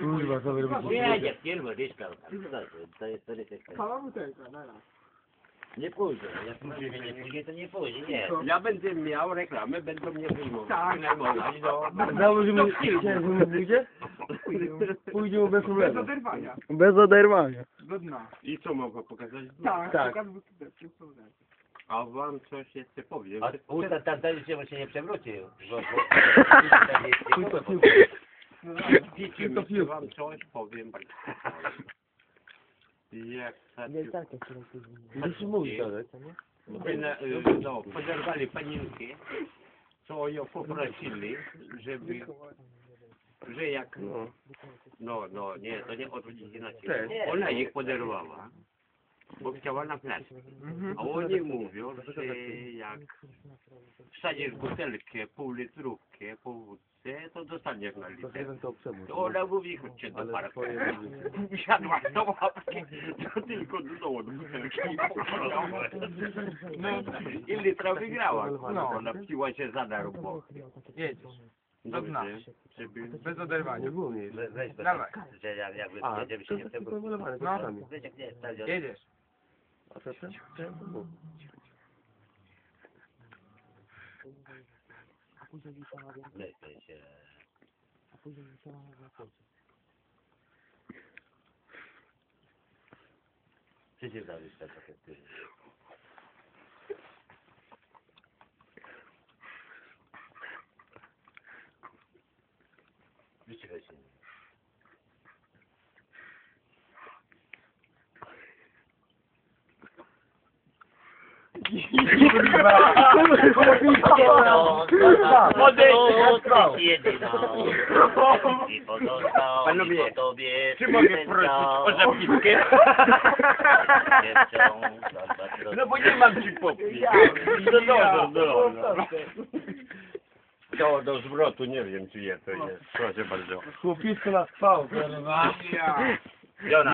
Kurwa, co wy robicie? Jedzie, firmy, Ryszka. To jest to ryzyko. Cała butelka, na raz. Nie pójdzie. Jak pójdzie, nie pójdzie, to nie pójdzie, nie. Ja będę miał reklamę, będą mnie wyjmować. Tak. Najmowniej, no. Założymy, że pójdzie? Pójdziemy bez Bez problemu. oderwania. Bez oderwania. Do dna. I co mogę pokazać? Tak, Tak. tak. A wam coś jeszcze powiem. A usta się się nie przewrócił. Bo, bo, No. Widzicie, to piłka. wam coś powiem. Jak tak. Gdzieś mówi dalej, co nie? No, poderwali panienkę, co ją poprosili, żeby, że jak, no, no, nie, to nie odwrócić inaczej. Ona ich poderwała, bo chciała na plac. A oni mówią, że jak wsadzisz butelkę, pół litrówkę po wódce, to dostaniesz na liter. To ona mówi, chodźcie do parku. Siadła do łapki, to tylko do dołu do butelki i. No, litra wygrała. No. Ona piła się za darmo. jedziesz. Do dna. Dobrze, żeby... Bez oderwania. We- Weź to Dawaj. tak, że jak- jakby A, jedziemy się nie przewrócił. No. Wiesz jak nie jest, tak, Jedziesz. Atatürk çıktı bu. Sizi de bir sefer ettim. Bir sefer şimdi. Panowie, Czy mogę prosić o zapiwkę? No bo nie mam ci popić. No, no, no. To do zwrotu nie wiem, czy je to jest. Proszę bardzo. Chłopisko na spał, kurwa. Ja. Jona.